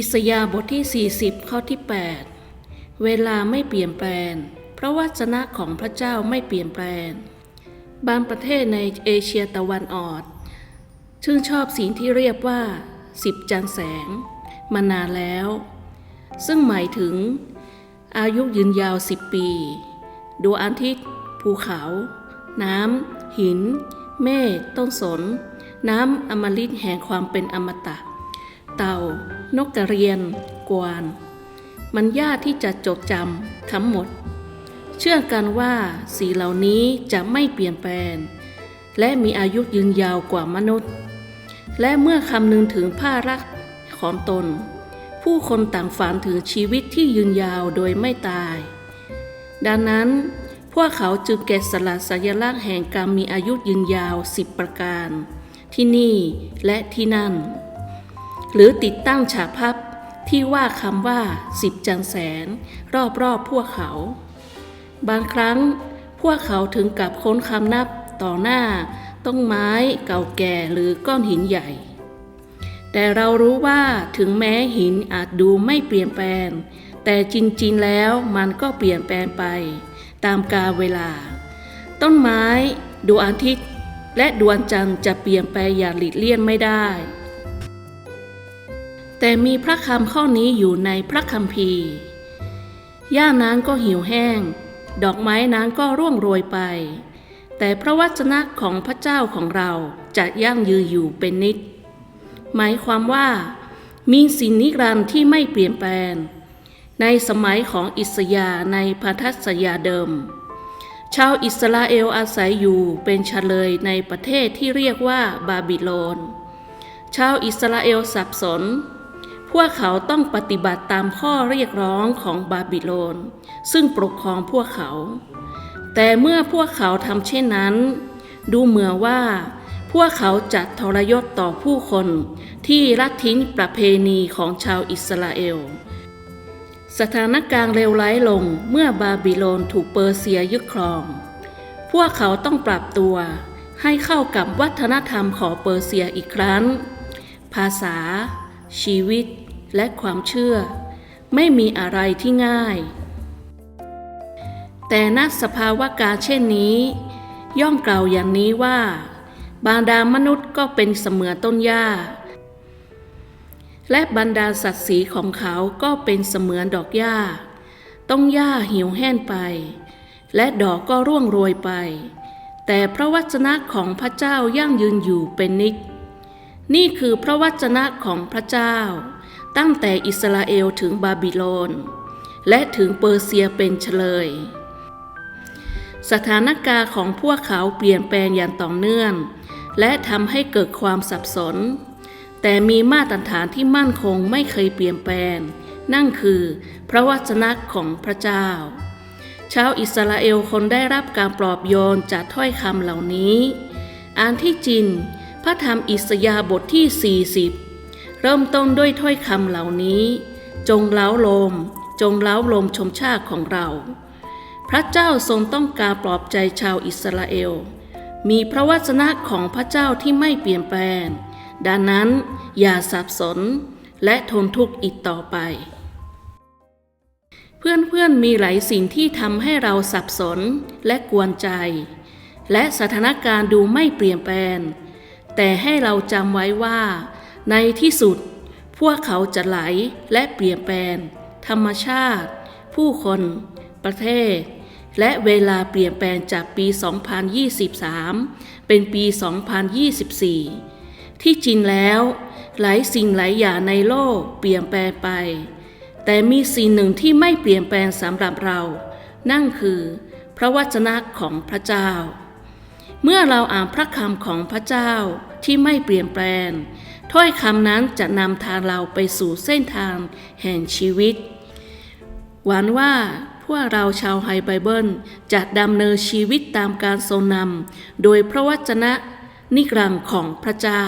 ิสยาบทที่ 40 ข้อที่ 8 เวลาไม่เปลี่ยนแปลงเพราะวจนะของพระเจ้าไม่เปลี่ยนแปลง บางประเทศในเอเชียตะวันออกชื่นชอบสิ่งที่เรียกว่าสิบจันแสง มานานแล้ว ซึ่งหมายถึง อายุยืนยาวสิบปี ดวงอาทิตย์ ภูเขา น้ำ หิน เมฆต้นสน น้ำอมฤตแห่งความเป็นอมตะ เต่า นกกระเรียน กวางมันยากที่จะจดจำทั้งหมด เชื่อกันว่าสีเหล่านี้จะไม่เปลี่ยนแปลง และมีอายุยืนยาวกว่ามนุษย์ และเมื่อคำนึงถึงผ้ารักของตน ผู้คนต่างฝันถึงชีวิตที่ยืนยาวโดยไม่ตาย ดังนั้นพวกเขาจึงแกะสลักสัญลักษณ์แห่งการมีอายุยืนยาวสิบประการ ที่นี่และที่นั่น หรือติดตั้งฉากพับที่ว่าคำว่าสิบจันแสน รอบๆพวกเขา บางครั้งพวกเขาถึงกับค้นคำนับต่อหน้า ต้นไม้เก่าแก่หรือก้อนหินใหญ่ แต่เรารู้ว่าถึงแม้หินอาจดูไม่เปลี่ยนแปลง แต่จริงๆแล้วมันก็เปลี่ยนแปลงไป ตามกาลเวลา ต้นไม้ดวงอาทิตย์ และดวงจันทร์จะเปลี่ยนไปอย่างหลีกเลี่ยงไม่ได้ แต่มีพระคำข้อนี้อยู่ในพระคัมภีร์หญ้านั้นก็หิวแห้ง ดอกไม้นั้นก็ร่วงโรยไป แต่พระวจนะของพระเจ้าของเราจะยั่งยืนอยู่เป็นนิจ หมายความว่า มีสิ่งนิรันดร์ที่ไม่เปลี่ยนแปลง ในสมัยของอิสยาในพันธสัญญาเดิม ชาวอิสราเอลอาศัยอยู่เป็นเฉลยในประเทศที่เรียกว่าบาบิโลน ชาวอิสราเอลสับสน พวกเขาต้องปฏิบัติตามข้อเรียกร้องของบาบิโลน ซึ่งปกครองพวกเขา แต่เมื่อพวกเขาทำเช่นนั้น ดูเหมือนว่า พวกเขาจะทรยศต่อผู้คนที่ละทิ้งประเพณีของชาวอิสราเอล สถานการณ์เลวร้ายลงเมื่อบาบิโลนถูกเปอร์เซียยึดครอง พวกเขาต้องปรับตัว ให้เข้ากับวัฒนธรรมของเปอร์เซียอีกครั้ง ภาษา ชีวิตและความเชื่อ ไม่มีอะไรที่ง่าย แต่ณสภาวะการเช่นนี้ ย่อมกล่าวอย่างนี้ว่า บรรดามนุษย์ก็เป็นเสมือนต้นหญ้า และบรรดาสัตว์สีของเขาก็เป็นเสมือนดอกหญ้า ต้นหญ้าเหี่ยวแห้งไป และดอกก็ร่วงโรยไป แต่พระวจนะของพระเจ้ายั่งยืนอยู่เป็นนิจ นี่คือพระวจนะของพระเจ้า ตั้งแต่อิสราเอลถึงบาบิโลน และถึงเปอร์เซียเป็นเฉลย สถานการณ์ของพวกเขาเปลี่ยนแปลงอย่างต่อเนื่อง และทำให้เกิดความสับสน แต่มีมาตรฐานที่มั่นคงไม่เคยเปลี่ยนแปลง นั่นคือพระวจนะของพระเจ้า ชาวอิสราเอลคนได้รับการปลอบโยนจากถ้อยคำเหล่านี้อ่านที่จริง ระธรรมอิสยาบทที่ 40 เริ่มต้นด้วยถ้อยคำเหล่านี้ จงเล้าลม จงเล้าลมชมชาติของเรา พระเจ้าทรงต้องการปลอบใจชาวอิสราเอล มีพระวจนะของพระเจ้าที่ไม่เปลี่ยนแปลง ดังนั้นอย่าสับสนและทนทุกข์อีกต่อไป เพื่อนๆมีหลายสิ่งที่ทำให้เราสับสนและกวนใจ และสถานการณ์ดูไม่เปลี่ยนแปลง แต่ให้เราจำไว้ว่า ในที่สุด พวกเขาจะไหลและเปลี่ยนแปลง ธรรมชาติ ผู้คน ประเทศ และเวลาเปลี่ยนแปลงจากปี 2023 เป็นปี 2024 ที่จริงแล้ว หลายสิ่งหลายอย่างในโลกเปลี่ยนแปลงไป แต่มีสิ่งหนึ่งที่ไม่เปลี่ยนแปลงสำหรับเรา นั่นคือ พระวจนะของพระเจ้า เมื่อเราอ่านพระคำของพระเจ้าที่ไม่เปลี่ยนแปลง ถ้อยคำนั้นจะนำทางเราไปสู่เส้นทางแห่งชีวิต หวังว่าพวกเราชาวไฮไบเบิลจะดำเนินชีวิตตามการทรงนำโดยพระวจนะนิกรังของพระเจ้า